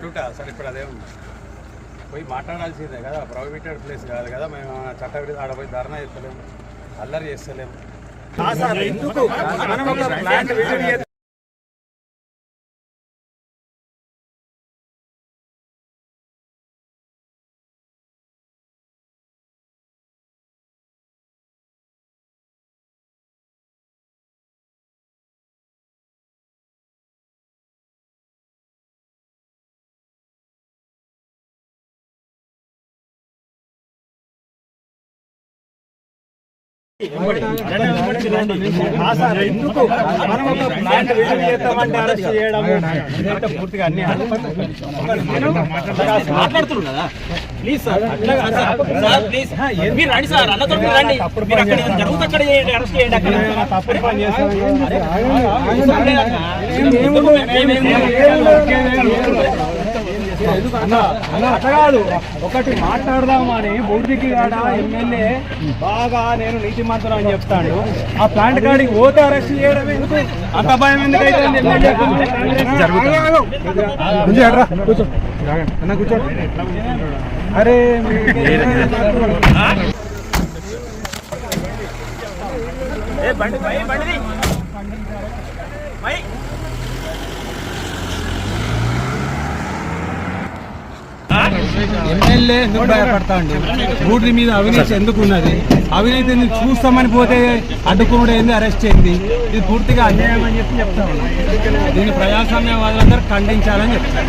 అట్లుంటా sir ఇప్పుడు అదేం పోయి మాట్లాడాల్సిందే కదా ప్రొహిబిటెడ్ ప్లేస్ కాదు కదా మేము చట్ట ఆడ పోయి ధర్నా చేస్తలేము అల్లరి చేస్తలేము. ఎందుకు? ఎందుకు? మనం ఒక ప్లాంట్ విజిట్ చేస్తామంటే అరెస్ట్ చేయడము. ఇదంతా పూర్తిగా అన్ని మాట్లాడుతున్నారు కదా. ప్లీజ్ సార్ అట్లా సార్. ప్లీజ్. మీరు రండి సార్ అన్నతో రండి. మీరు అక్కడ జరుగుతుంది అక్కడ చేయండి అరెస్ట్ చేయండి అక్కడ. తప్పుడు పని చేస్తాం కాదు. ఒకటి మాట్లాడదామని బౌద్ధికి కాడ ఎమ్మెల్యే బాగా నేను నీతి మంత్రం అని చెప్తాడు. ఆ ప్లాంట్ కాడికి పోతే అరెస్ట్ చేయడం ఎందుకు? అంత భయం ఎందుకు అయితే అరే ఏ బండి ఎమ్మెల్యే ఎందుకు భయపడతాండు? బూడ్రి మీద అవినీతి ఎందుకు ఉన్నది అవినీతిని చూస్తామని పోతే అడ్డుకోవడం ఏంది? అరెస్ట్ చేయండి ఇది పూర్తిగా అన్యాయం అని చెప్పి చెప్తా ఉన్నాను దీన్ని ప్రజాస్వామ్యవాదులందరూ ఖండించాలని చెప్తాను